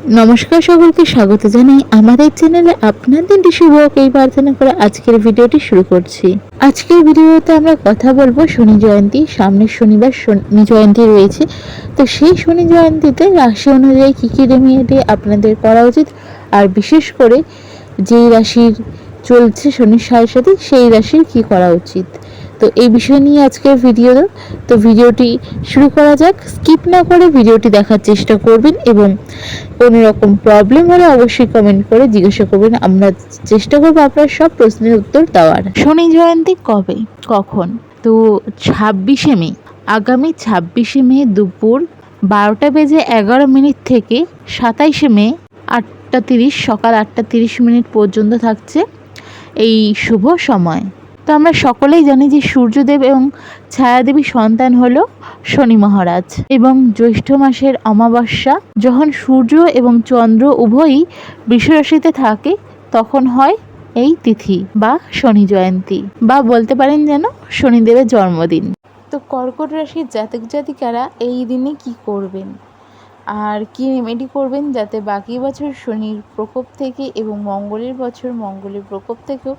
নমস্কার সকলকে, স্বাগত জানাই আমাদের চ্যানেলে। আপনাদের শুভ এই প্রার্থনা করে আজকের ভিডিওটি শুরু করছি। আজকের ভিডিওতে আমরা কথা বলব শনি জয়ন্তী। সামনের শনিবার শনি জয়ন্তী রয়েছে। তো সেই শনি জয়ন্তীতে রাশি অনুযায়ী কী কী রেমিডি আপনাদের করা উচিত? আর বিশেষ করে যেই রাশির চলছে শনির সাড়ে সাথে সেই রাশির কি করা উচিত? তো এই বিষয় নিয়ে আজকের ভিডিও তো। ভিডিওটি শুরু করা যাক। স্কিপ না করে ভিডিওটি দেখার চেষ্টা করবেন এবং কোনো রকম প্রবলেম হলে অবশ্যই কমেন্ট করে জিজ্ঞাসা করবেন। আমরা চেষ্টা করব আপনার সব প্রশ্নের উত্তর দেওয়ার। শনি জয়ন্তী কবে? কখন? তো ছাব্বিশে মে। আগামী ছাব্বিশে মে দুপুর বারোটা বেজে এগারো মিনিট থেকে সাতাইশে মে আটটা তিরিশ, সকাল আটটা তিরিশ মিনিট পর্যন্ত থাকছে এই শুভ সময়। তো আমরা সকলেই জানি যে সূর্যদেব এবং ছায়াদেবী সন্তান হলো শনি মহারাজ এবং জ্যৈষ্ঠ মাসের অমাবস্যা। যখন সূর্য এবং চন্দ্র উভয়ই বৃষরাশিতে থাকে, তখন হয় এই তিথি বা শনি জয়ন্তী বা বলতে পারেন যেন শনিদেবের জন্মদিন। তো কর্কট রাশির জাতক জাতিকারা এই দিনে কি করবেন? আর কি রেমেডি করবেন যাতে বাকি বছর শনির প্রকোপ থেকে এবং মঙ্গলের বছর মঙ্গলের প্রকোপ থেকেও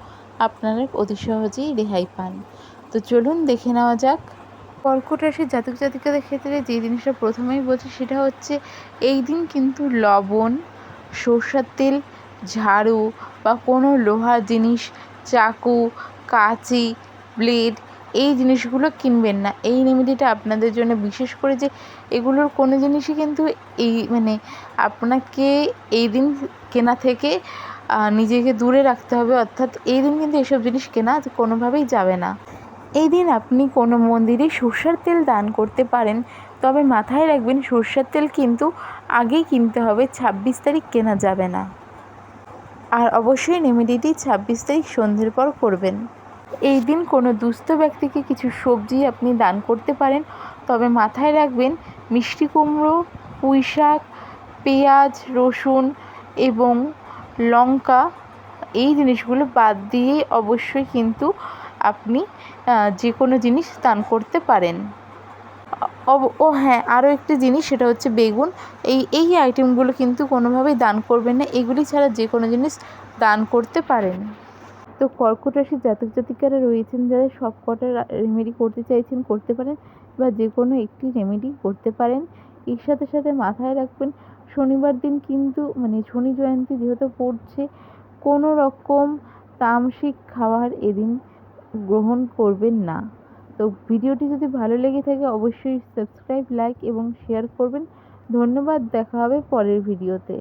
আপনারা অতি সহজেই রেহাই পান। তো চলুন দেখে নেওয়া যাক। কর্কট রাশির জাতক জাতিকাদের ক্ষেত্রে যে জিনিসটা প্রথমেই বলছি সেটা হচ্ছে, এই দিন কিন্তু লবণ, সর্ষার তেল, ঝাড়ু বা কোনো লোহার জিনিস, চাকু, কাঁচি, ব্লেড এই জিনিসগুলো কিনবেন না। এই রেমেডিটা আপনাদের জন্য বিশেষ করে যে এগুলোর কোনো জিনিসই কিন্তু এই মানে আপনাকে এই দিন কেনা থেকে নিজেকে দূরে রাখতে হবে। অর্থাৎ এই দিন কিন্তু এসব জিনিস কেনা কোনোভাবেই যাবে না। এই দিন আপনি কোনো মন্দিরে সর্ষের তেল দান করতে পারেন, তবে মাথায় রাখবেন সর্ষের তেল কিন্তু আগেই কিনতে হবে, ছাব্বিশ তারিখ কেনা যাবে না। আর অবশ্যই রেমেডিটি ছাব্বিশ তারিখ সন্ধ্যের পর করবেন। এই দিন কোনো দুস্থ ব্যক্তিকে কিছু সবজি আপনি দান করতে পারেন, তবে মাথায় রাখবেন মিষ্টি কুমড়ো পুঁই শাক পেঁয়াজ, রসুন এবং লঙ্কা, এই জিনিসগুলো বাদ দিয়ে অবশ্যই কিন্তু আপনি যে কোনো জিনিস দান করতে পারেন। ও হ্যাঁ আরও একটি জিনিস সেটা হচ্ছে বেগুন। এই এই আইটেমগুলো কিন্তু কোনোভাবেই দান করবেন না, এগুলি ছাড়া যে কোনো জিনিস দান করতে পারেন। তো কর্কট রাশির জাতক জাতিকারা রয়েছেন যারা সব কটা রেমেডি করতে চাইছেন, করতে পারেন বা যে কোনো একটি রেমেডি করতে পারেন। এর সাথে সাথে মাথায় রাখবেন শনিবার দিন কিন্তু মানে শনি জয়ন্তী যেহেতু পড়ছে, কোনো রকম তামসিক খাবার এদিন গ্রহণ করবেন না। তো ভিডিওটি যদি ভালো লেগে থাকে, অবশ্যই সাবস্ক্রাইব লাইক এবং শেয়ার করবেন। ধন্যবাদ, দেখা হবে পরের ভিডিওতে।